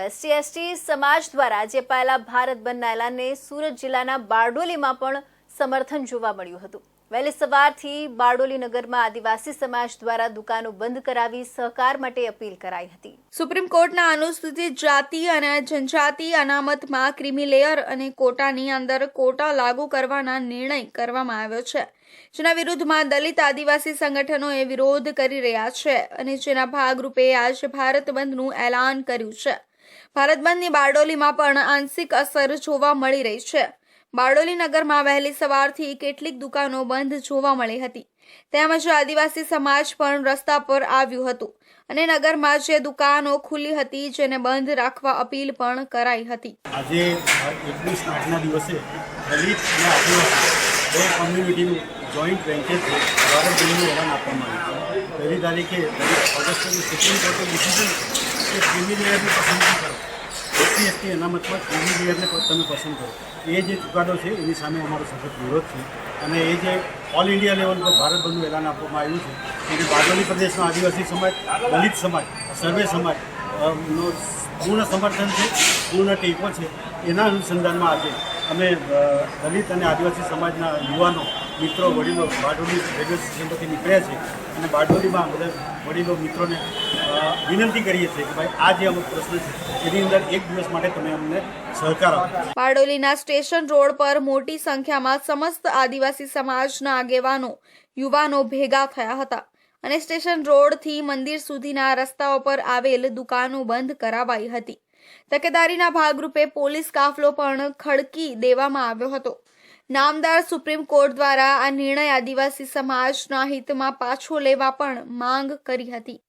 ST ST સમાજ દ્વારા આજે પહેલા ભારત બંધના એલાનને સુરત જિલ્લાના બારડોલીમાં પણ સમર્થન જોવા મળ્યું હતું. વહેલી સવારથી બારડોલી નગરમાં આદિવાસી સમાજ દ્વારા દુકાનો બંધ કરાવી સહકાર માટે અપીલ કરાઈ હતી. સુપ્રીમ કોર્ટના અનુસૂચિત જાતિ અને જનજાતિ અનામતમાં ક્રિમી લેયર અને કોટાની અંદર કોટા લાગુ કરવાના નિર્ણય કરવામાં આવ્યો છે. જેના વિરુદ્ધમાં દલિત આદિવાસી સંગઠનોએ વિરોધ કરી રહ્યા છે અને જેના ભાગરૂપે આજે ભારત બંધનું એલાન કર્યું છે. ભારત બંધની બારડોલીમાં પણ આંશિક અસર જોવા મળી રહી છે. બારડોલી નગરમાં વહેલી સવારથી કેટલીક દુકાનો બંધ જોવા મળી હતી. તેમજ આદિવાસી સમાજ પણ રસ્તા પર આવ્યું હતું અને નગરમાં જે દુકાનો ખુલ્લી હતી જેને બંધ રાખવા અપીલ પણ કરાઈ હતી. આજે એકવીસ આઠના દિવસે દલિત અને આદિવાસી બે કોમ્યુનિટીનું જોઈન્ટ છે ભારત બંધનું એલાન આપવામાં આવ્યું પહેલી તારીખે ઓગસ્ટની સુપ્રીમ કોર્ટે ડિસિઝન કે ક્રિમી લેયરની પસંદગી કરો. એસસી એસટી એના ક્રિમી લેયરને પણ તમે પસંદ કરો. એ જે ચુકાદો છે, એની સામે અમારો સખત વિરોધ છે. અને એ જે ઓલ ઇન્ડિયા લેવલ પર ભારત બંધનું એલાન આપવામાં આવ્યું છે, એને બારડોલી પ્રદેશનો આદિવાસી સમાજ, દલિત સમાજ, સર્વે સમાજ નો પૂર્ણ સમર્થન છે, પૂર્ણ ટેકો છે, એના અનુસંધાનમાં આજે અમે દલિત અને આદિવાસી સમાજના યુવાનો, મિત્રો, વડીલો બારડોલી રેલવે સ્ટેશન પરથી નીકળ્યા છે. અને બારડોલીમાં બધા વડીલો, મિત્રોને વિનંતી કરીએ છીએ કે ભાઈ આ જે અમુક પ્રશ્ન છે, એની અંદર એક દિવસ માટે તમે અમને સહકાર આપો. બારડોલીના સ્ટેશન રોડ પર મોટી સંખ્યામાં સમસ્ત આદિવાસી સમાજના આગેવાનો, યુવાનો ભેગા થયા હતા અને સ્ટેશન રોડથી મંદિર સુધીના રસ્તાઓ પર આવેલ દુકાનો બંધ કરાવાઈ હતી. તકેદારીના ભાગરૂપે પોલીસ કાફલો પણ ખડકી દેવામાં આવ્યો હતો. નામદાર સુપ્રીમ કોર્ટ દ્વારા આ નિર્ણય આદિવાસી સમાજના હિતમાં પાછો લેવા પણ માંગ કરી હતી.